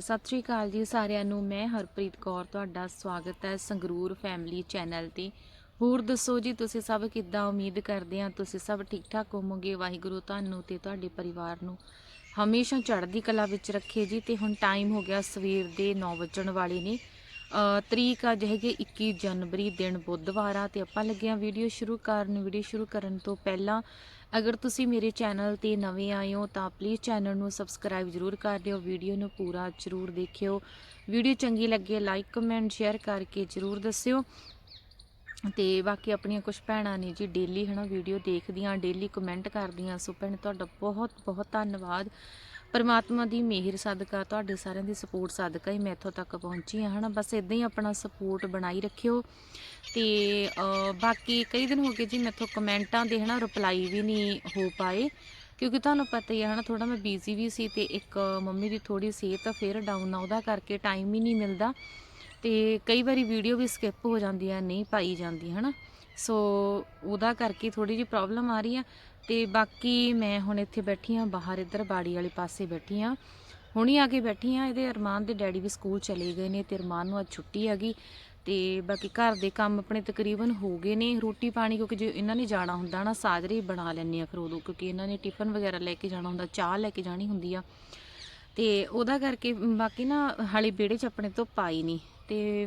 ਸਤਿ ਸ਼੍ਰੀ ਅਕਾਲ ਜੀ ਸਾਰਿਆਂ ਨੂੰ, ਮੈਂ ਹਰਪ੍ਰੀਤ ਕੌਰ, ਤੁਹਾਡਾ ਸਵਾਗਤ ਹੈ ਸੰਗਰੂਰ ਫੈਮਿਲੀ ਚੈਨਲ ਤੇ। ਹੋਰ ਦੱਸੋ ਜੀ, ਤੁਸੀਂ ਸਭ ਕਿੱਦਾਂ ਉਮੀਦ ਕਰਦੇ ਆ ਤੁਸੀਂ ਸਭ ਠੀਕ ਠਾਕ ਹੋਵੋਗੇ? ਵਾਹਿਗੁਰੂ ਤੁਹਾਨੂੰ ਤੇ ਤੁਹਾਡੇ ਪਰਿਵਾਰ ਨੂੰ ਹਮੇਸ਼ਾ ਚੜ੍ਹਦੀ ਕਲਾ ਵਿੱਚ ਰੱਖੇ ਜੀ। ਤੇ ਹੁਣ ਟਾਈਮ ਹੋ ਗਿਆ ਸਵੇਰ ਦੇ 9 ਵੱਜਣ ਵਾਲੇ ਨੇ। ਤਰੀਕ ਅੱਜ ਹੈਗੇ 21 ਜਨਵਰੀ, ਦਿਨ ਬੁੱਧਵਾਰ ਆ, ਤੇ ਆਪਾਂ ਲੱਗੇ ਆ ਵੀਡੀਓ ਸ਼ੁਰੂ ਕਰਨ ਵੀਡੀਓ ਸ਼ੁਰੂ ਕਰਨ ਤੋਂ ਪਹਿਲਾਂ ਅਗਰ ਤੁਸੀਂ ਮੇਰੇ ਚੈਨਲ ਤੇ ਨਵੇਂ ਆਏ ਹੋ ਤਾਂ ਪਲੀਜ਼ ਚੈਨਲ ਨੂੰ ਸਬਸਕ੍ਰਾਈਬ ਜ਼ਰੂਰ ਕਰ ਦਿਓ ਵੀਡੀਓ ਨੂੰ ਪੂਰਾ ਜ਼ਰੂਰ ਦੇਖਿਓ। ਵੀਡੀਓ ਚੰਗੀ ਲੱਗੇ ਲਾਈਕ ਕਮੈਂਟ ਸ਼ੇਅਰ ਕਰਕੇ ਜ਼ਰੂਰ ਦੱਸਿਓ। ਤੇ ਬਾਕੀ ਆਪਣੀਆਂ ਕੁਝ ਭੈਣਾਂ ਨੇ ਜੀ ਡੇਲੀ ਹਨਾ ਵੀਡੀਓ ਦੇਖਦੀਆਂ ਡੇਲੀ ਕਮੈਂਟ ਕਰਦੀਆਂ। ਸੋ ਭੈਣ, ਤੁਹਾਡਾ ਬਹੁਤ ਬਹੁਤ ਧੰਨਵਾਦ। ਪਰਮਾਤਮਾ ਦੀ ਮਿਹਰ, ਸਦਕਾ, ਤੁਹਾਡੇ ਸਾਰਿਆਂ ਦੀ ਸਪੋਰਟ, ਸਦਕਾ ਹੀ ਮੈਂ ਇੱਥੋਂ ਤੱਕ ਪਹੁੰਚੀ ਹਾਂ, ਹਨਾ? ਬਸ ਇਦਾਂ ਹੀ ਆਪਣਾ ਸਪੋਰਟ ਬਣਾਈ ਰੱਖਿਓ। ਤੇ ਬਾਕੀ ਕਈ ਦਿਨ ਹੋ ਗਏ ਜੀ ਮੈਥੋਂ ਕਮੈਂਟਾਂ ਦੇ, ਹਨਾ, ਰਿਪਲਾਈ ਵੀ ਨਹੀਂ ਹੋ ਪਾਏ। ਕਿਉਂਕਿ ਤੁਹਾਨੂੰ ਪਤਾ ਹੀ ਹੈ ਹਨਾ ਥੋੜਾ ਮੈਂ ਬਿਜ਼ੀ ਵੀ ਸੀ ਤੇ ਇੱਕ ਮੰਮੀ ਦੀ ਥੋੜੀ ਸਿਹਤ ਫਿਰ ਡਾਊਨ ਆ, ਉਹਦਾ ਕਰਕੇ ਟਾਈਮ ਹੀ ਨਹੀਂ ਮਿਲਦਾ। ਤੇ ਕਈ ਵਾਰੀ ਵੀਡੀਓ ਵੀ ਸਕਿਪ ਹੋ ਜਾਂਦੀ ਹੈ ਨਹੀਂ ਪਾਈ ਜਾਂਦੀ, ਹਨਾ? ਸੋ ਉਹਦਾ ਕਰਕੇ ਥੋੜੀ ਜਿਹੀ ਪ੍ਰੋਬਲਮ ਆ ਰਹੀ ਆ। ਤੇ ਬਾਕੀ ਮੈਂ ਹੁਣ ਇੱਥੇ ਬੈਠੀ ਆ ਬਾਹਰ ਇੱਧਰ ਬਾੜੀ ਵਾਲੇ ਪਾਸੇ ਬੈਠੀ ਆ ਹੁਣੀ ਆ ਕੇ ਬੈਠੀ ਆ ਇਹਦੇ ਅਰਮਾਨ ਦੇ ਡੈਡੀ ਵੀ ਸਕੂਲ ਚਲੇ ਗਏ ਨੇ ਤੇ ਅਰਮਾਨ ਨੂੰ ਅੱਜ ਛੁੱਟੀ ਹੈਗੀ। ਤੇ ਬਾਕੀ ਘਰ ਦੇ ਕੰਮ ਆਪਣੇ ਤਕਰੀਬਨ ਹੋ ਗਏ ਨੇ, ਰੋਟੀ ਪਾਣੀ ਕਿਉਂਕਿ ਜੇ ਇਹਨਾਂ ਨੇ ਜਾਣਾ ਹੁੰਦਾ ਨਾ, ਸਾਜਰੇ ਬਣਾ ਲੈਂਦੇ ਆ ਫਿਰ ਉਦੋਂ, ਕਿਉਂਕਿ ਇਹਨਾਂ ਨੇ ਟਿਫਨ ਵਗੈਰਾ ਲੈ ਕੇ ਜਾਣਾ ਹੁੰਦਾ, ਚਾਹ ਲੈ ਕੇ ਜਾਣੀ ਹੁੰਦੀ ਆ। ਤੇ ਉਹਦਾ ਕਰਕੇ ਬਾਕੀ ਨਾ ਹਾਲੇ ਵਿਹੜੇ 'ਚ ਆਪਣੇ ਤੋਂ ਪਾਈ ਨਹੀਂ। ਤੇ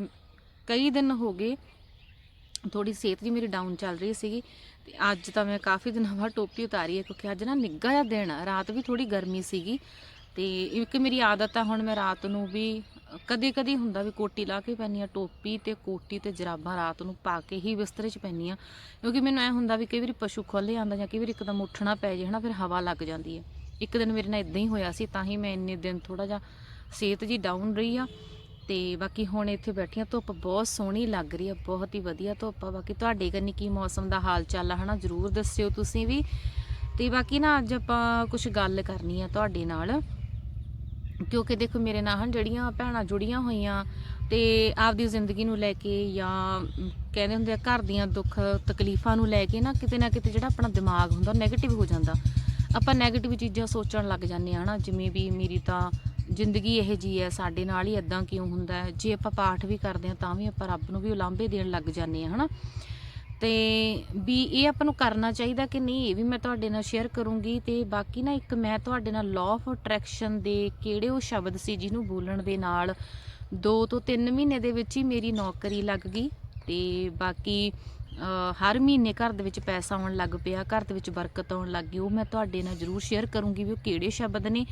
ਕਈ ਦਿਨ ਹੋ ਗਏ ਥੋੜੀ ਸਿਹਤ ਜੀ ਮੇਰੀ ਡਾਊਨ ਚੱਲ ਰਹੀ ਸੀਗੀ ਤੇ ਅੱਜ ਤਾਂ ਮੈਂ ਕਾਫੀ ਦਿਨਾਂ ਬਾਅਦ ਟੋਪੀ ਉਤਾਰੀ ਹੈ ਕਿਉਂਕਿ ਅੱਜ ਨਾ ਨਿੱਘਾ ਜਿਹਾ ਦਿਨ ਆ, ਰਾਤ ਵੀ ਥੋੜੀ ਗਰਮੀ ਸੀਗੀ ਤੇ ਇੱਕ ਮੇਰੀ ਆਦਤ ਆ, ਹੁਣ ਮੈਂ ਰਾਤ ਨੂੰ ਵੀ ਕਦੇ ਕਦੇ ਹੁੰਦਾ ਵੀ ਕੋਟੀ ਲਾ ਕੇ ਪੈਂਦੀ ਆ ਟੋਪੀ ਤੇ ਕੋਟੀ ਤੇ ਜਰਾਬਾਂ ਰਾਤ ਨੂੰ ਪਾ ਕੇ ਹੀ ਬਿਸਤਰੇ 'ਚ ਪੈਂਦੀ ਆ ਕਿਉਂਕਿ ਮੈਨੂੰ ਐ ਹੁੰਦਾ ਵੀ ਕਈ ਵਾਰੀ ਪਸ਼ੂ ਖੋਲੇ ਆਂਦਾ ਜਾਂ ਕਈ ਵਾਰੀ ਇੱਕਦਮ ਉੱਠਣਾ ਪੈ ਜੇ, ਹਨਾ, ਫਿਰ ਹਵਾ ਲੱਗ ਜਾਂਦੀ ਹੈ। ਇੱਕ ਦਿਨ ਮੇਰੇ ਨਾਲ ਇਦਾਂ ਹੀ ਹੋਇਆ ਸੀ, ਤਾਂ ਹੀ ਮੈਂ ਇੰਨੇ ਦਿਨ ਥੋੜਾ ਜਿਹਾ ਸਿਹਤ ਜੀ ਡਾਊਨ ਰਹੀ ਆ। ਤੇ ਬਾਕੀ ਹੁਣ ਇੱਥੇ ਬੈਠੀਆਂ, ਧੁੱਪ ਬਹੁਤ ਸੋਹਣੀ ਲੱਗ ਰਹੀ ਆ ਬਹੁਤ ਹੀ ਵਧੀਆ ਧੁੱਪ ਆ। ਬਾਕੀ ਤੁਹਾਡੇ ਕੰਨੀ ਕੀ ਮੌਸਮ ਦਾ ਹਾਲ ਚਾਲ ਆ, ਹਨਾ? ਜਰੂਰ ਦੱਸਿਓ ਤੁਸੀਂ ਵੀ। ਤੇ ਬਾਕੀ ਨਾ, ਅੱਜ ਆਪਾਂ ਕੁਝ ਗੱਲ ਕਰਨੀ ਆ ਤੁਹਾਡੇ ਨਾਲ। ਕਿਉਂਕਿ ਦੇਖੋ, ਮੇਰੇ ਨਾਲ ਹਨ ਜਿਹੜੀਆਂ ਭੈਣਾਂ ਜੁੜੀਆਂ ਹੋਈਆਂ ਤੇ ਆਪਦੀ ਜ਼ਿੰਦਗੀ ਨੂੰ ਲੈ ਕੇ ਜਾਂ ਕਹਿੰਦੇ ਹੁੰਦੇ ਆ, ਘਰ ਦੀਆਂ ਦੁੱਖ ਤਕਲੀਫਾਂ ਨੂੰ ਲੈ ਕੇ ਨਾ, ਕਿਤੇ ਨਾ ਕਿਤੇ ਜਿਹੜਾ ਆਪਣਾ ਦਿਮਾਗ ਹੁੰਦਾ ਨੈਗੇਟਿਵ ਹੋ ਜਾਂਦਾ। ਆਪਾਂ ਨੈਗੇਟਿਵ ਚੀਜ਼ਾਂ ਸੋਚਣ ਲੱਗ ਜਾਂਦੇ ਆ ਨਾ ਜਿਵੇਂ ਵੀ ਮੇਰੀ ਤਾਂ ਜ਼ਿੰਦਗੀ ਇਹ ਜੀ ਹੈ, ਸਾਡੇ ਨਾਲ ਹੀ ਇਦਾਂ ਕਿਉਂ ਹੁੰਦਾ ਹੈ? ਜੇ ਆਪਾਂ ਪਾਠ ਵੀ ਕਰਦੇ ਹਾਂ, ਤਾਂ ਵੀ ਆਪਾਂ ਰੱਬ ਨੂੰ ਵੀ ਉਲਾਂਭੇ ਦੇਣ ਲੱਗ ਜਾਂਦੇ ਆ ਹਨਾ? ਤੇ ਵੀ ਇਹ ਆਪਾਂ ਨੂੰ ਕਰਨਾ ਚਾਹੀਦਾ ਕਿ ਨਹੀਂ, ਇਹ ਵੀ ਮੈਂ ਤੁਹਾਡੇ ਨਾਲ ਸ਼ੇਅਰ ਕਰੂੰਗੀ ਤੇ ਬਾਕੀ ਨਾ ਇੱਕ ਮੈਂ ਤੁਹਾਡੇ ਨਾਲ ਲਾਅ ਆਫ ਅਟਰੈਕਸ਼ਨ ਦੇ ਕਿਹੜੇ ਉਹ ਸ਼ਬਦ ਸੀ ਜਿਹਨੂੰ ਬੋਲਣ ਦੇ ਨਾਲ 2 ਤੋਂ 3 ਮਹੀਨੇ ਦੇ ਵਿੱਚ ਹੀ ਮੇਰੀ ਨੌਕਰੀ ਲੱਗ ਗਈ ਤੇ ਬਾਕੀ ਹਰ ਮਹੀਨੇ ਘਰ ਦੇ ਵਿੱਚ ਪੈਸਾ ਆਉਣ ਲੱਗ ਪਿਆ, ਘਰ ਦੇ ਵਿੱਚ ਬਰਕਤ ਆਉਣ ਲੱਗ ਗਈ, ਉਹ ਮੈਂ ਤੁਹਾਡੇ ਨਾਲ ਜ਼ਰੂਰ ਸ਼ੇਅਰ ਕਰੂੰਗੀ ਵੀ ਉਹ ਕਿਹੜੇ ਸ਼ਬਦ ਨੇ।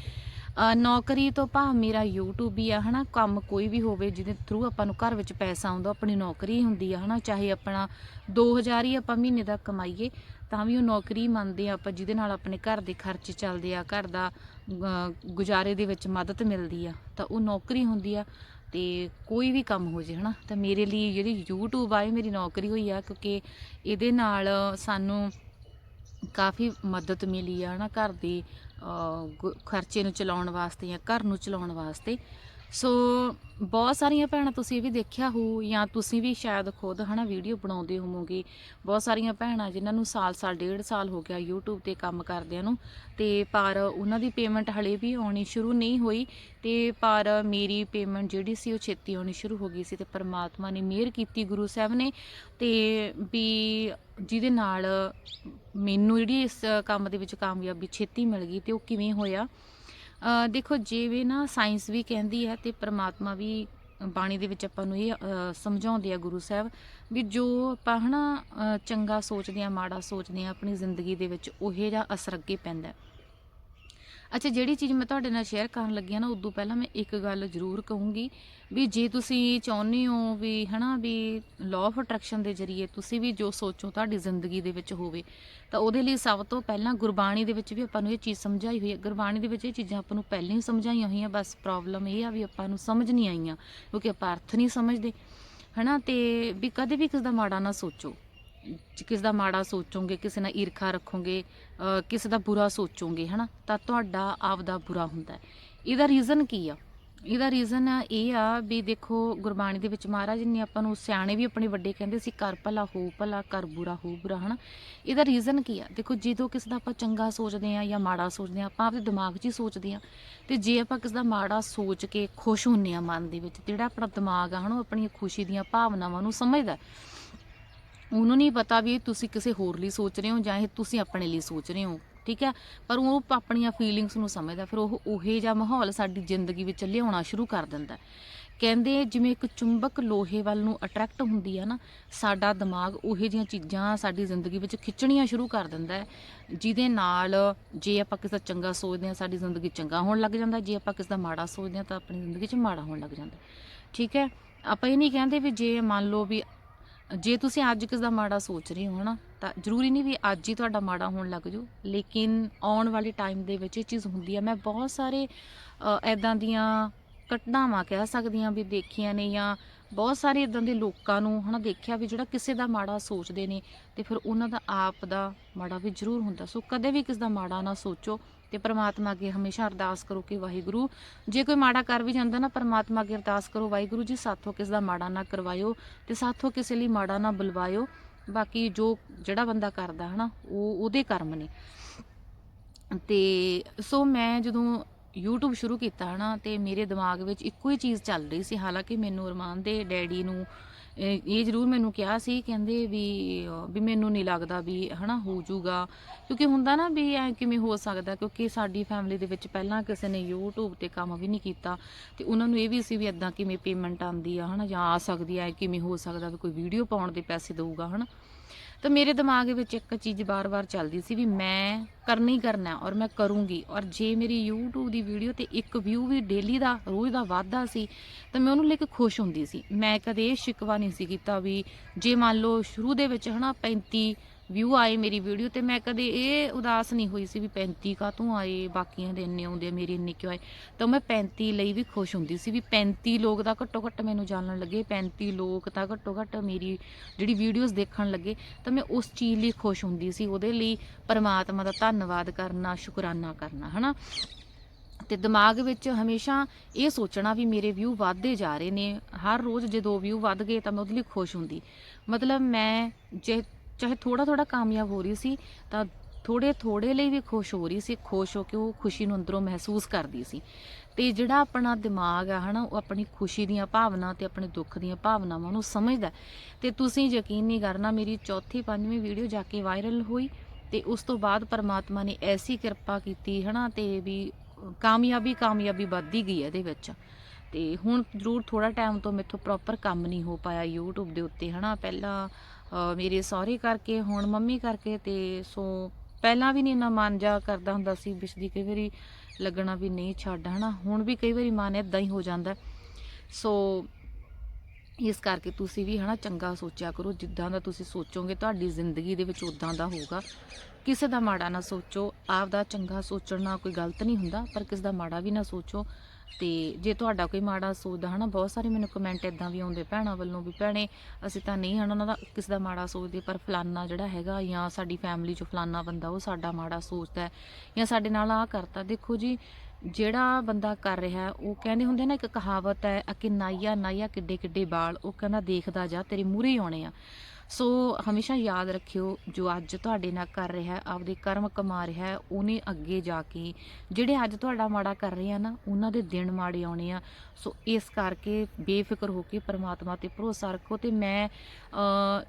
ਨੌਕਰੀ ਤੋਂ ਭਾਵ ਮੇਰਾ YouTube ਹੀ ਆ, ਹਨਾ? ਕੰਮ ਕੋਈ ਵੀ ਹੋਵੇ, ਜਿਹਦੇ ਥਰੂ ਆਪਾਂ ਨੂੰ ਘਰ ਵਿੱਚ ਪੈਸਾ ਆਉਂਦਾ ਆਪਣੀ ਨੌਕਰੀ ਹੁੰਦੀ ਆ, ਹਨਾ? ਚਾਹੇ ਆਪਣਾ 2000 ਹੀ ਆਪਾਂ ਮਹੀਨੇ ਦਾ ਕਮਾਈਏ, ਤਾਂ ਵੀ ਉਹ ਨੌਕਰੀ ਮੰਨਦੇ ਆ ਆਪਾਂ, ਜਿਹਦੇ ਨਾਲ ਆਪਣੇ ਘਰ ਦੇ ਖਰਚੇ ਚੱਲਦੇ ਆ, ਘਰ ਦਾ ਗੁਜ਼ਾਰੇ ਦੇ ਵਿੱਚ ਮਦਦ ਮਿਲਦੀ ਆ, ਤਾਂ ਉਹ ਨੌਕਰੀ ਹੁੰਦੀ ਆ, ਤੇ ਕੋਈ ਵੀ ਕੰਮ ਹੋ ਜੇ, ਹਨਾ? ਤਾਂ ਮੇਰੇ ਲਈ ਜਿਹੜੀ YouTube ਆ, ਇਹ ਮੇਰੀ ਨੌਕਰੀ ਹੋਈ ਆ, ਕਿਉਂਕਿ ਇਹਦੇ ਨਾਲ ਸਾਨੂੰ ਕਾਫੀ ਮਦਦ ਮਿਲੀ ਆ, ਹਨਾ? ਘਰ ਦੀ ਖਰਚੇ ਨੂੰ ਚਲਾਉਣ ਵਾਸਤੇ ਜਾਂ ਘਰ ਨੂੰ ਚਲਾਉਣ ਵਾਸਤੇ ਸੋ ਬਹੁਤ ਸਾਰੀਆਂ ਭੈਣਾਂ ਤੁਸੀਂ ਇਹ ਵੀ ਦੇਖਿਆ ਹੋ ਜਾਂ ਤੁਸੀਂ ਵੀ ਸ਼ਾਇਦ ਖੁਦ ਹਨਾ ਵੀਡੀਓ ਬਣਾਉਂਦੇ ਹੋਵੋਗੇ। ਬਹੁਤ ਸਾਰੀਆਂ ਭੈਣਾਂ ਜਿਨ੍ਹਾਂ ਨੂੰ ਸਾਲ ਸਾਲ, ਡੇਢ ਸਾਲ ਹੋ ਗਿਆ YouTube ਤੇ ਕੰਮ ਕਰਦਿਆਂ ਨੂੰ। ਤੇ ਪਰ ਉਹਨਾਂ ਦੀ ਪੇਮੈਂਟ ਹਲੇ ਵੀ ਆਉਣੀ ਸ਼ੁਰੂ ਨਹੀਂ ਹੋਈ। ਤੇ ਪਰ ਮੇਰੀ ਪੇਮੈਂਟ ਜਿਹੜੀ ਸੀ, ਉਹ ਛੇਤੀ ਆਉਣੀ ਸ਼ੁਰੂ ਹੋ ਗਈ ਸੀ ਤੇ ਪਰਮਾਤਮਾ ਨੇ ਮਿਹਰ ਕੀਤੀ ਗੁਰੂ ਸਾਹਿਬ ਨੇ। ਤੇ ਵੀ ਜਿਹਦੇ ਨਾਲ ਮੈਨੂੰ ਜਿਹੜੀ ਇਸ ਕੰਮ ਦੇ ਵਿੱਚ ਕਾਮਯਾਬੀ ਛੇਤੀ ਮਿਲ ਗਈ ਤੇ ਉਹ ਕਿਵੇਂ ਹੋਇਆ? ਦੇਖੋ ਜਿਵੇਂ ਨਾ ਸਾਇੰਸ ਵੀ ਕਹਿੰਦੀ ਹੈ ਤੇ ਪ੍ਰਮਾਤਮਾ ਵੀ ਬਾਣੀ ਦੇ ਵਿੱਚ ਆਪਾਂ ਨੂੰ ਇਹ ਸਮਝਾਉਂਦੇ ਆ ਗੁਰੂ ਸਾਹਿਬ ਵੀ ਜੋ ਆਪਾਂ ਹਨਾ ਅ, ਚੰਗਾ ਸੋਚਦੇ ਆ ਮਾੜਾ ਸੋਚਦੇ ਆ ਆਪਣੀ ਜ਼ਿੰਦਗੀ ਦੇ ਵਿੱਚ ਉਹੇ ਜਿਹਾ ਅਸਰ ਅੱਗੇ ਪੈਂਦਾ ਅੱਛਾ, ਜਿਹੜੀ ਚੀਜ਼ ਮੈਂ ਤੁਹਾਡੇ ਨਾਲ ਸ਼ੇਅਰ ਕਰਨ ਲੱਗੀ ਆ ਨਾ, ਉਦੋਂ ਪਹਿਲਾਂ ਮੈਂ ਇੱਕ ਗੱਲ ਜ਼ਰੂਰ ਕਹੂੰਗੀ ਵੀ ਜੇ ਤੁਸੀਂ ਚਾਹੁੰਦੇ ਹੋ ਵੀ, ਹਨਾ, ਵੀ ਲਾਅ ਆਫ ਅਟਰੈਕਸ਼ਨ ਦੇ ਜ਼ਰੀਏ ਤੁਸੀਂ ਵੀ ਜੋ ਸੋਚੋ ਤੁਹਾਡੀ ਜ਼ਿੰਦਗੀ ਦੇ ਵਿੱਚ ਹੋਵੇ, ਤਾਂ ਉਹਦੇ ਲਈ ਸਭ ਤੋਂ ਪਹਿਲਾਂ ਗੁਰਬਾਣੀ ਦੇ ਵਿੱਚ ਵੀ ਆਪਾਂ ਨੂੰ ਇਹ ਚੀਜ਼ ਸਮਝਾਈ ਹੋਈ ਹੈ। ਗੁਰਬਾਣੀ ਦੇ ਵਿੱਚ ਇਹ ਚੀਜ਼ਾਂ ਆਪਾਂ ਨੂੰ ਪਹਿਲਾਂ ਹੀ ਸਮਝਾਈਆਂ ਹੋਈਆਂ, ਬਸ ਪ੍ਰੋਬਲਮ ਇਹ ਆ ਵੀ ਆਪਾਂ ਨੂੰ ਸਮਝ ਨਹੀਂ ਆਈਆਂ, ਕਿਉਂਕਿ ਆਪਾਂ ਅਰਥ ਨਹੀਂ ਸਮਝਦੇ, ਹਨਾ, ਤੇ ਵੀ ਕਦੇ ਵੀ ਕਿਸੇ ਦਾ ਮਾੜਾ ਨਾ ਸੋਚੋ। ਜੇ ਕਿਸੇ ਦਾ ਮਾੜਾ ਸੋਚੋਗੇ, ਕਿਸੇ ਨਾਲ ਈਰਖਾ ਰੱਖੋਗੇ ਕਿਸੇ ਦਾ ਬੁਰਾ ਸੋਚੋਗੇ, ਹਨਾ? ਤਾਂ ਤੁਹਾਡਾ ਆਪਦਾ ਬੁਰਾ ਹੁੰਦਾ ਹੈ। ਇਹਦਾ ਰੀਜ਼ਨ ਕੀ ਆ? ਇਹਦਾ ਰੀਜ਼ਨ ਇਹ ਆ ਵੀ ਦੇਖੋ, ਗੁਰਬਾਣੀ ਦੇ ਵਿੱਚ ਮਹਾਰਾਜ ਨੇ ਆਪਾਂ ਨੂੰ ਸਿਆਣੇ ਵੀ ਆਪਣੇ ਵੱਡੇ ਕਹਿੰਦੇ ਸੀ ਕਰ ਭਲਾ ਹੋ, ਭਲਾ ਕਰ ਬੁਰਾ ਹੋ, ਬੁਰਾ, ਹਨਾ? ਇਹਦਾ ਰੀਜ਼ਨ ਕੀ ਆ? ਦੇਖੋ, ਜਦੋਂ ਕਿਸੇ ਦਾ ਆਪਾਂ ਚੰਗਾ ਸੋਚਦੇ ਆ ਜਾਂ ਮਾੜਾ ਸੋਚਦੇ ਆ ਆਪਾਂ ਆਪਦੇ ਦਿਮਾਗ 'ਚ ਹੀ ਸੋਚਦੇ ਆ ਤੇ ਜੇ ਆਪਾਂ ਕਿਸੇ ਦਾ ਮਾੜਾ ਸੋਚ ਕੇ ਖੁਸ਼ ਹੁੰਨੇ ਆ ਮਨ ਦੇ ਵਿੱਚ, ਜਿਹੜਾ ਆਪਣਾ ਦਿਮਾਗ ਆ, ਹਨਾ, ਉਹ ਆਪਣੀਆਂ ਖੁਸ਼ੀ ਦੀਆਂ ਭਾਵਨਾਵਾਂ ਨੂੰ ਸਮਝਦਾ ਉਹਨੂੰ ਨਹੀਂ ਪਤਾ ਵੀ ਇਹ ਤੁਸੀਂ ਕਿਸੇ ਹੋਰ ਲਈ ਸੋਚ ਰਹੇ ਹੋ ਜਾਂ ਇਹ ਤੁਸੀਂ ਆਪਣੇ ਲਈ ਸੋਚ ਰਹੇ ਹੋ, ਠੀਕ ਹੈ? ਪਰ ਉਹ ਆਪਣੀਆਂ ਫੀਲਿੰਗਸ ਨੂੰ ਸਮਝਦਾ, ਫਿਰ ਉਹ ਉਹੇ ਜਿਹਾ ਮਾਹੌਲ ਸਾਡੀ ਜ਼ਿੰਦਗੀ ਵਿੱਚ ਲਿਆਉਣਾ ਸ਼ੁਰੂ ਕਰ ਦਿੰਦਾ ਕਹਿੰਦੇ ਜਿਵੇਂ ਇੱਕ ਚੁੰਬਕ ਲੋਹੇ ਵੱਲ ਨੂੰ ਅਟਰੈਕਟ ਹੁੰਦੀ ਆ ਨਾ, ਸਾਡਾ ਦਿਮਾਗ ਉਹੇ ਜਿਹੀਆਂ ਚੀਜ਼ਾਂ ਸਾਡੀ ਜ਼ਿੰਦਗੀ ਵਿੱਚ ਖਿੱਚਣੀਆਂ ਸ਼ੁਰੂ ਕਰ ਦਿੰਦਾ ਹੈ। ਜਿਹਦੇ ਨਾਲ ਜੇ ਆਪਾਂ ਕਿਸੇ ਦਾ ਚੰਗਾ ਸੋਚਦੇ ਹਾਂ, ਸਾਡੀ ਜ਼ਿੰਦਗੀ ਚੰਗਾ ਹੋਣ ਲੱਗ ਜਾਂਦਾ ਜੇ ਆਪਾਂ ਕਿਸੇ ਦਾ ਮਾੜਾ ਸੋਚਦੇ ਹਾਂ, ਤਾਂ ਆਪਣੀ ਜ਼ਿੰਦਗੀ 'ਚ ਮਾੜਾ ਹੋਣ ਲੱਗ ਜਾਂਦਾ ਠੀਕ ਹੈ? ਆਪਾਂ ਇਹ ਨਹੀਂ ਕਹਿੰਦੇ ਵੀ ਜੇ ਮੰਨ ਲਓ ਵੀ ਜੇ ਤੁਸੀਂ ਅੱਜ ਕਿਸ ਦਾ ਮਾੜਾ ਸੋਚ ਰਹੇ ਹੋ ਨਾ ਤਾਂ ਜ਼ਰੂਰੀ ਨਹੀਂ ਵੀ ਅੱਜ ਹੀ ਤੁਹਾਡਾ ਮਾੜਾ ਹੋਣ ਲੱਗ ਜਾਊ ਲੇਕਿਨ ਆਉਣ ਵਾਲੇ ਟਾਈਮ ਦੇ ਵਿੱਚ ਇਹ ਚੀਜ਼ ਹੁੰਦੀ ਹੈ ਮੈਂ ਬਹੁਤ ਸਾਰੇ ਐਦਾਂ ਦੀਆਂ ਘਟਨਾਵਾਂ ਕਹਿ ਸਕਦੀ ਹਾਂ ਵੀ ਦੇਖੀਆਂ ਨੇ ਜਾਂ ਬਹੁਤ ਸਾਰੇ ਇਦਾਂ ਦੇ ਲੋਕਾਂ ਨੂੰ ਹਨਾ ਦੇਖਿਆ ਵੀ ਜਿਹੜਾ ਕਿਸੇ ਦਾ ਮਾੜਾ ਸੋਚਦੇ ਨੇ ਤੇ ਫਿਰ ਉਹਨਾਂ ਦਾ ਆਪ ਦਾ ਮਾੜਾ ਵੀ ਜ਼ਰੂਰ ਹੁੰਦਾ। ਸੋ ਕਦੇ ਵੀ ਕਿਸ ਦਾ ਮਾੜਾ ਨਾ ਸੋਚੋ ਤੇ ਪ੍ਰਮਾਤਮਾ ਅੱਗੇ ਹਮੇਸ਼ਾ ਅਰਦਾਸ ਕਰੋ ਕਿ ਵਾਹਿਗੁਰੂ, ਜੇ ਕੋਈ ਮਾੜਾ ਕਰ ਵੀ ਜਾਂਦਾ ਨਾ, ਪ੍ਰਮਾਤਮਾ ਅੱਗੇ ਅਰਦਾਸ ਕਰੋ, ਵਾਹਿਗੁਰੂ ਜੀ ਸਾਥੋਂ ਕਿਸ ਦਾ ਮਾੜਾ ਨਾ ਕਰਵਾਇਓ ਤੇ ਸਾਥੋਂ ਕਿਸੇ ਲਈ ਮਾੜਾ ਨਾ ਬੁਲਵਾਇਓ। ਬਾਕੀ ਜੋ ਜਿਹੜਾ ਬੰਦਾ ਕਰਦਾ ਹਨਾ, ਉਹ ਉਹਦੇ ਕਰਮ ਨੇ। ਤੇ ਸੋ ਮੈਂ ਜਦੋਂ YouTube ਸ਼ੁਰੂ ਕੀਤਾ ਹਨਾ, ਤੇ ਮੇਰੇ ਦਿਮਾਗ ਵਿੱਚ ਇੱਕੋ ਹੀ ਚੀਜ਼ ਚੱਲ ਰਹੀ ਸੀ, ਹਾਲਾਂਕਿ ਮੈਨੂੰ ਅਰਮਾਨ ਦੇ ਡੈਡੀ ਨੂੰ ਇਹ ਇਹ ਜ਼ਰੂਰ ਮੈਨੂੰ ਕਿਹਾ ਸੀ, ਕਹਿੰਦੇ ਵੀ ਵੀ ਮੈਨੂੰ ਨਹੀਂ ਲੱਗਦਾ ਵੀ ਹਨਾ ਹੋ ਜਾਊਗਾ। ਕਿਉਂਕਿ ਹੁੰਦਾ ਨਾ ਵੀ ਐ ਕਿਵੇਂ ਹੋ ਸਕਦਾ, ਕਿਉਂਕਿ ਸਾਡੀ ਫੈਮਿਲੀ ਦੇ ਵਿੱਚ ਪਹਿਲਾਂ ਕਿਸੇ ਨੇ YouTube ਤੇ ਕੰਮ ਵੀ ਨਹੀਂ ਕੀਤਾ। ਤੇ ਉਹਨਾਂ ਨੂੰ ਇਹ ਵੀ ਸੀ ਵੀ ਇਦਾਂ ਕਿਵੇਂ ਪੇਮੈਂਟ ਆਉਂਦੀ ਆ, ਹਨਾ, ਜਾਂ ਆ ਸਕਦੀ ਆ ਕਿਵੇਂ ਹੋ ਸਕਦਾ ਵੀ ਕੋਈ ਵੀਡੀਓ ਪਾਉਣ ਦੇ ਪੈਸੇ ਦਊਗਾ, ਹਨਾ। ਤਾਂ ਮੇਰੇ ਦਿਮਾਗ ਵਿੱਚ ਇੱਕ ਚੀਜ਼ ਬਾਰ-ਬਾਰ ਚੱਲਦੀ ਸੀ ਵੀ ਮੈਂ ਕਰਨੀ ਕਰਨਾ ਔਰ ਮੈਂ ਕਰੂੰਗੀ। ਔਰ ਜੇ ਮੇਰੀ YouTube ਦੀ ਵੀਡੀਓ ਤੇ ਇੱਕ ਵਿਊ ਵੀ ਡੇਲੀ ਦਾ, ਰੋਜ਼ ਦਾ ਵਾਧਾ ਸੀ, ਤਾਂ ਮੈਂ ਉਹਨੂੰ ਲੈ ਕੇ ਖੁਸ਼ ਹੁੰਦੀ ਸੀ। ਮੈਂ ਕਦੇ ਇਹ ਸ਼ਿਕਵਾ ਨਹੀਂ ਸੀ ਕੀਤਾ ਵੀ ਜੇ ਮੰਨ ਲਓ ਸ਼ੁਰੂ ਦੇ ਵਿੱਚ ਹਨਾ 35 ਵਿਊ ਆਏ ਮੇਰੀ ਵੀਡੀਓ ਤੇ ਮੈਂ ਕਦੇ ਇਹ ਉਦਾਸ ਨਹੀਂ ਹੋਈ ਸੀ ਵੀ 35 ਕਾਹਤੋਂ ਆਏ ਬਾਕੀਆਂ ਦੇ ਇੰਨੇ ਆਉਂਦੇ ਆ, ਮੇਰੇ ਇੰਨੇ ਕਿਉਂ ਆਏ? ਤਾਂ ਮੈਂ 35 ਲਈ ਵੀ ਖੁਸ਼ ਹੁੰਦੀ ਸੀ ਵੀ 35 ਲੋਕ ਤਾਂ ਘੱਟੋ ਘੱਟ ਮੈਨੂੰ ਜਾਣਨ ਲੱਗੇ 35 ਲੋਕ ਤਾਂ ਘੱਟੋ ਘੱਟ ਮੇਰੀ ਜਿਹੜੀ ਵੀਡੀਓਜ਼ ਦੇਖਣ ਲੱਗੇ ਤਾਂ ਮੈਂ ਉਸ ਚੀਜ਼ ਲਈ ਖੁਸ਼ ਹੁੰਦੀ ਸੀ ਉਹਦੇ ਲਈ ਪਰਮਾਤਮਾ ਦਾ ਧੰਨਵਾਦ ਕਰਨਾ ਸ਼ੁਕਰਾਨਾ ਕਰਨਾ ਹਨਾ? ਤੇ ਦਿਮਾਗ ਵਿੱਚ ਹਮੇਸ਼ਾ ਇਹ ਸੋਚਣਾ ਵੀ ਮੇਰੇ ਵਿਊ ਵੱਧਦੇ ਜਾ ਰਹੇ ਨੇ ਹਰ ਰੋਜ਼ ਜੇ ਦੋ ਵਿਊ ਵੱਧ ਗਏ ਤਾਂ ਮੈਂ ਉਹਦੇ ਲਈ ਖੁਸ਼ ਹੁੰਦੀ। ਮਤਲਬ ਮੈਂ ਜੇ ਚਾਹੇ ਥੋੜਾ ਥੋੜਾ ਕਾਮਯਾਬ ਹੋ ਰਹੀ ਸੀ, ਤਾਂ ਥੋੜੇ ਥੋੜੇ ਲਈ ਵੀ ਖੁਸ਼ ਹੋ ਰਹੀ ਸੀ, ਖੁਸ਼ ਹੋ ਕੇ ਉਹ ਖੁਸ਼ੀ ਨੂੰ ਅੰਦਰੋਂ ਮਹਿਸੂਸ ਕਰਦੀ ਸੀ ਤੇ ਜਿਹੜਾ ਆਪਣਾ ਦਿਮਾਗ ਆ ਹਨਾ, ਉਹ ਆਪਣੀ ਖੁਸ਼ੀ ਦੀਆਂ ਭਾਵਨਾ ਤੇ ਆਪਣੇ ਦੁੱਖ ਦੀਆਂ ਭਾਵਨਾਵਾਂ ਨੂੰ ਸਮਝਦਾ ਹੈ। ਤੇ ਤੁਸੀਂ ਯਕੀਨ ਨਹੀਂ ਕਰਨਾ, ਮੇਰੀ ਚੌਥੀ ਪੰਜਵੀਂ ਵੀਡੀਓ ਜਾ ਕੇ ਵਾਇਰਲ ਹੋਈ ਤੇ ਉਸ ਤੋਂ ਬਾਅਦ ਪਰਮਾਤਮਾ ਨੇ ਐਸੀ ਕਿਰਪਾ ਕੀਤੀ ਹਨਾ ਤੇ ਵੀ ਕਾਮਯਾਬੀ ਕਾਮਯਾਬੀ ਵੱਧਦੀ ਗਈ ਇਹਦੇ ਵਿੱਚ ਤੇ ਹੁਣ ਜ਼ਰੂਰ ਥੋੜਾ ਟਾਈਮ ਤੋਂ ਮੇਥੋਂ ਪ੍ਰੋਪਰ ਕੰਮ ਨਹੀਂ ਹੋ ਪਾਇਆ YouTube ਦੇ ਉੱਤੇ ਹਨਾ, ਪਹਿਲਾਂ ਮੇਰੇ ਸਹੁਰੇ ਕਰਕੇ, ਹੁਣ ਮੰਮੀ ਕਰਕੇ ਤੇ ਸੋ ਪਹਿਲਾਂ ਵੀ ਨਹੀਂ ਇੰਨਾ ਮਨ ਜਾ ਕਰਦਾ ਹੁੰਦਾ ਸੀ ਵਿਛਦੀ ਕਈ ਵਾਰੀ ਲੱਗਣਾ ਵੀ ਨਹੀਂ ਛੱਡ, ਹਨਾ? ਹੁਣ ਵੀ ਕਈ ਵਾਰੀ ਮਨ ਇਦਾਂ ਹੀ ਹੋ ਜਾਂਦਾ। ਸੋ ਇਸ ਕਰਕੇ ਤੁਸੀਂ ਵੀ, ਹਨਾ, ਚੰਗਾ ਸੋਚਿਆ ਕਰੋ। ਜਿੱਦਾਂ ਦਾ ਤੁਸੀਂ ਸੋਚੋਗੇ, ਤੁਹਾਡੀ ਜ਼ਿੰਦਗੀ ਦੇ ਵਿੱਚ ਉਦਾਂ ਦਾ ਹੋਊਗਾ। ਕਿਸੇ ਦਾ ਮਾੜਾ ਨਾ ਸੋਚੋ। ਆਪ ਦਾ ਚੰਗਾ ਸੋਚਣਾ ਕੋਈ ਗਲਤ ਨਹੀਂ ਹੁੰਦਾ, ਪਰ ਕਿਸੇ ਦਾ ਮਾੜਾ ਵੀ ਨਾ ਸੋਚੋ। ਤੇ ਜੇ ਤੁਹਾਡਾ ਕੋਈ ਮਾੜਾ ਸੋਚਦਾ ਹਨਾ, ਬਹੁਤ ਸਾਰੇ ਮੈਨੂੰ ਕਮੈਂਟ ਇਦਾਂ ਵੀ ਆਉਂਦੇ, ਭੈਣਾਂ ਵੱਲੋਂ ਵੀ, ਭੈਣੇ, ਅਸੀਂ ਤਾਂ ਨਹੀਂ ਹਨਾ ਉਹਨਾਂ ਦਾ ਕਿਸੇ ਦਾ ਮਾੜਾ ਸੋਚਦੇ, ਪਰ ਫਲਾਨਾ ਜਿਹੜਾ ਹੈਗਾ ਜਾਂ ਸਾਡੀ ਫੈਮਿਲੀ ਚੋਂ ਫਲਾਨਾ ਬੰਦਾ, ਉਹ ਸਾਡਾ ਮਾੜਾ ਸੋਚਦਾ ਜਾਂ ਸਾਡੇ ਨਾਲ ਆਹ ਕਰਤਾ। ਦੇਖੋ ਜੀ, ਜਿਹੜਾ ਬੰਦਾ ਕਰ ਰਿਹਾ, ਉਹ ਕਹਿੰਦੇ ਹੁੰਦੇ ਨਾ, ਇੱਕ ਕਹਾਵਤ ਹੈ ਕਿ ਨਾਈਆ ਨਾਈਆ ਕਿੱਡੇ ਕਿੱਡੇ ਬਾਲ ਉਹ ਕਹਿੰਦਾ, ਦੇਖਦਾ ਜਾ, ਤੇਰੇ ਮੂਹਰੇ ਆਉਣੇ ਆ। ਸੋ ਹਮੇਸ਼ਾ ਯਾਦ ਰੱਖਿਓ, ਜੋ ਅੱਜ ਤੁਹਾਡੇ ਨਾਲ ਕਰ ਰਿਹਾ, ਆਪਦੇ ਕਰਮ ਕਮਾ ਰਿਹਾ, ਉਹਨੇ ਅੱਗੇ ਜਾ ਕੇ ਜਿਹੜੇ ਅੱਜ ਤੁਹਾਡਾ ਮਾੜਾ ਕਰ ਰਹੇ ਆ ਨਾ, ਉਹਨਾਂ ਦੇ ਦਿਨ ਮਾੜੇ ਆਉਣੇ ਆ। ਸੋ ਇਸ ਕਰਕੇ ਬੇਫਿਕਰ ਹੋ ਕੇ ਪਰਮਾਤਮਾ ਤੇ ਭਰੋਸਾ ਰੱਖੋ ਤੇ ਮੈਂ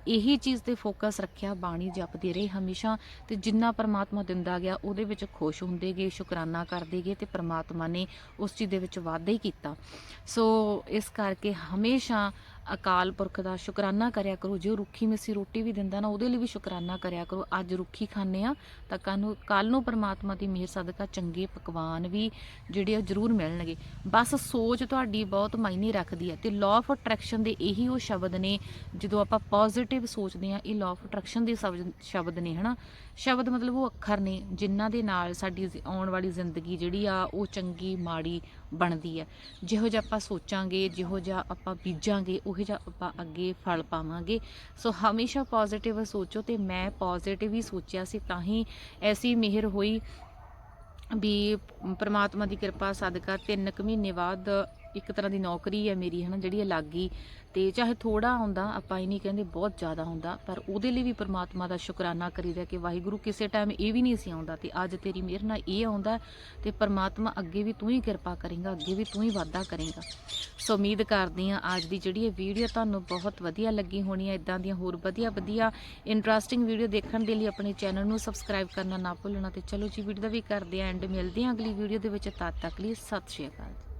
ਇਹੀ ਚੀਜ਼ ਤੇ ਫੋਕਸ ਰੱਖਿਆ, ਬਾਣੀ ਜਪਦੇ ਰਹੇ ਹਮੇਸ਼ਾ ਤੇ ਜਿੰਨਾ ਪਰਮਾਤਮਾ ਦਿੰਦਾ ਗਿਆ, ਉਹਦੇ ਵਿੱਚ ਖੁਸ਼ ਹੁੰਦੇ ਗਏ, ਸ਼ੁਕਰਾਨਾ ਕਰਦੇ ਗਏ ਤੇ ਪਰਮਾਤਮਾ ਨੇ ਉਸ ਚੀਜ਼ ਦੇ ਵਿੱਚ ਵਾਧਾ ਹੀ ਕੀਤਾ। ਸੋ ਇਸ ਕਰਕੇ ਹਮੇਸ਼ਾ ਅਕਾਲ ਪੁਰਖ ਦਾ ਸ਼ੁਕਰਾਨਾ ਕਰਿਆ ਕਰੋ। ਜੇ ਉਹ ਰੁੱਖੀ ਮਿੱਸੀ ਰੋਟੀ ਵੀ ਦਿੰਦਾ ਨਾ, ਉਹਦੇ ਲਈ ਵੀ ਸ਼ੁਕਰਾਨਾ ਕਰਿਆ ਕਰੋ। ਅੱਜ ਰੁੱਖੀ ਖਾਂਦੇ ਆ ਤਾਂ ਕੱਲ ਨੂੰ ਕੱਲ ਨੂੰ ਪਰਮਾਤਮਾ ਦੀ ਮਿਹਰ ਸਦਕਾ ਚੰਗੇ ਪਕਵਾਨ ਵੀ ਜਿਹੜੇ ਆ ਜ਼ਰੂਰ ਮਿਲਣਗੇ। ਬਸ ਸੋਚ ਤੁਹਾਡੀ ਬਹੁਤ ਮਾਇਨੇ ਰੱਖਦੀ ਹੈ ਤੇ ਲਾਅ ਆਫ ਅਟਰੈਕਸ਼ਨ ਦੇ ਇਹੀ ਉਹ ਸ਼ਬਦ ਨੇ, ਜਦੋਂ ਆਪਾਂ ਪੋਜ਼ਿਟਿਵ ਸੋਚਦੇ ਆ ਇਹ ਲਾਅ ਆਫ ਅਟਰੈਕਸ਼ਨ ਦੇ ਸ਼ਬਦ- ਸ਼ਬਦ ਨੇ, ਹਨਾ? ਸ਼ਬਦ ਮਤਲਬ ਉਹ ਅੱਖਰ ਨੇ, ਜਿਨ੍ਹਾਂ ਦੇ ਨਾਲ ਸਾਡੀ ਆਉਣ ਵਾਲੀ ਜ਼ਿੰਦਗੀ ਜਿਹੜੀ ਆ, ਉਹ ਚੰਗੀ, ਮਾੜੀ ਬਣਦੀ ਹੈ। ਜਿਹੋ ਜਿਹਾ ਆਪਾਂ ਸੋਚਾਂਗੇ, ਜਿਹੋ ਜਿਹਾ ਆਪਾਂ ਬੀਜਾਂਗੇ, ਉਹੋ ਜਿਹਾ ਆਪਾਂ ਅੱਗੇ ਫਲ ਪਾਵਾਂਗੇ। ਸੋ ਹਮੇਸ਼ਾ ਪੋਜ਼ਿਟਿਵ ਸੋਚੋ ਤੇ ਮੈਂ ਪੋਜ਼ਿਟਿਵ ਹੀ ਸੋਚਿਆ ਸੀ, ਤਾਂ ਹੀ ਐਸੀ ਮਿਹਰ ਹੋਈ ਵੀ ਪ੍ਰਮਾਤਮਾ ਦੀ ਕਿਰਪਾ, ਸਦਕਾ, ਤਿੰਨ ਕੁ ਮਹੀਨੇ ਬਾਅਦ ਇੱਕ ਤਰ੍ਹਾਂ ਦੀ ਨੌਕਰੀ ਹੈ ਮੇਰੀ, ਹਨਾ, ਜਿਹੜੀ ਅਲੱਗ ਲੱਗ ਤੇ ਚਾਹੇ ਥੋੜਾ ਆਉਂਦਾ ਆਪਾਂ ਇਹ ਨਹੀਂ ਕਹਿੰਦੇ ਬਹੁਤ ਜ਼ਿਆਦਾ ਹੁੰਦਾ, ਪਰ ਉਹਦੇ ਲਈ ਵੀ ਪ੍ਰਮਾਤਮਾ ਦਾ ਸ਼ੁਕਰਾਨਾ ਕਰੀਦਾ ਕਿ ਵਾਹਿਗੁਰੂ ਕਿਸੇ ਟਾਈਮ ਇਹ ਵੀ ਨਹੀਂ ਸੀ ਆਉਂਦਾ ਤੇ ਅੱਜ ਤੇਰੀ ਮਿਹਰ ਨਾਲ ਇਹ ਆਉਂਦਾ ਤੇ ਪ੍ਰਮਾਤਮਾ ਅੱਗੇ ਵੀ ਤੂੰ ਹੀ ਕਿਰਪਾ ਕਰੇਗਾ, ਅੱਗੇ ਵੀ ਤੂੰ ਹੀ ਵਾਅਦਾ ਕਰੇਗਾ। ਸੋ ਉਮੀਦ ਕਰਦੀ ਹਾਂ ਅੱਜ ਦੀ ਜਿਹੜੀ ਇਹ ਵੀਡੀਓ ਤੁਹਾਨੂੰ ਬਹੁਤ ਵਧੀਆ ਲੱਗੀ ਹੋਣੀ ਹੈ ਇਦਾਂ ਦੀਆਂ ਹੋਰ ਵਧੀਆ ਵਧੀਆ ਇੰਟਰਸਟਿੰਗ ਵੀਡੀਓ ਦੇਖਣ ਦੇ ਲਈ ਆਪਣੇ ਚੈਨਲ ਨੂੰ ਸਬਸਕ੍ਰਾਈਬ ਕਰਨਾ ਨਾ ਭੁੱਲਣਾ ਤੇ ਚਲੋ ਜੀ ਵੀਡੀਓ ਦਾ ਵੀ ਕਰਦੇ ਆਂ ਐਂਡ ਮਿਲਦੇ ਆਂ ਅਗਲੀ ਵੀਡੀਓ ਦੇ ਵਿੱਚ, ਤਦ ਤੱਕ ਲਈ ਸਤਿ ਸ਼੍ਰੀ ਅਕਾਲ।